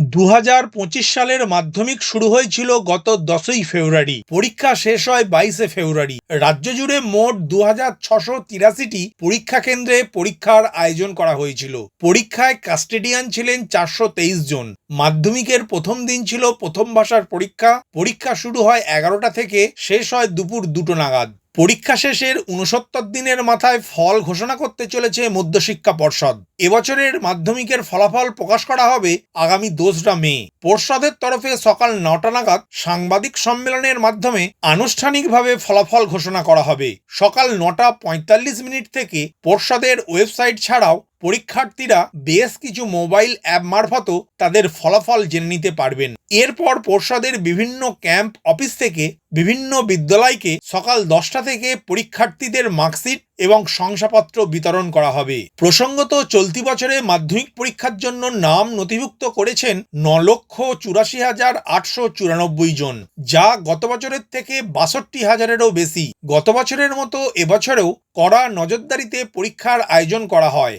দু হাজার পঁচিশ সালের মাধ্যমিক শুরু হয়েছিল গত দশই ফেব্রুয়ারি। পরীক্ষা শেষ হয় বাইশে ফেব্রুয়ারি। রাজ্য জুড়ে মোট দু হাজার ছশো তিরাশিটি পরীক্ষা কেন্দ্রে পরীক্ষার আয়োজন করা হয়েছিল। পরীক্ষায় কাস্টেডিয়ান ছিলেন চারশো তেইশ জন। মাধ্যমিকের প্রথম দিন ছিল প্রথম ভাষার পরীক্ষা। পরীক্ষা শুরু হয় এগারোটা থেকে, শেষ হয় দুপুর দুটো নাগাদ। পরীক্ষা শেষের উনসত্তর দিনের মাথায় ফল ঘোষণা করতে চলেছে মধ্যশিক্ষা পর্ষদ। এবছরের মাধ্যমিকের ফলাফল প্রকাশ করা হবে আগামী দোসরা মে। পর্ষদের তরফে সকাল নটা নাগাদ সাংবাদিক সম্মেলনের মাধ্যমে আনুষ্ঠানিকভাবে ফলাফল ঘোষণা করা হবে। সকাল নটা পঁয়তাল্লিশ মিনিট থেকে পর্ষদের ওয়েবসাইট ছাড়াও পরীক্ষার্থীরা বেশ কিছু মোবাইল অ্যাপ মারফতও তাদের ফলাফল জেনে নিতে পারবেন। এরপর পর্ষদের বিভিন্ন ক্যাম্প অফিস থেকে বিভিন্ন বিদ্যালয়কে সকাল দশটা থেকে পরীক্ষার্থীদের মার্কশিট এবং শংসাপত্র বিতরণ করা হবে। প্রসঙ্গত, চলতি বছরে মাধ্যমিক পরীক্ষার জন্য নাম নথিভুক্ত করেছেন ন লক্ষ চুরাশি হাজার আটশো চুরানব্বই জন, যা গত বছরের থেকে বাষট্টি হাজারেরও বেশি। গত বছরের মতো এবছরেও কড়া নজরদারিতে পরীক্ষার আয়োজন করা হয়।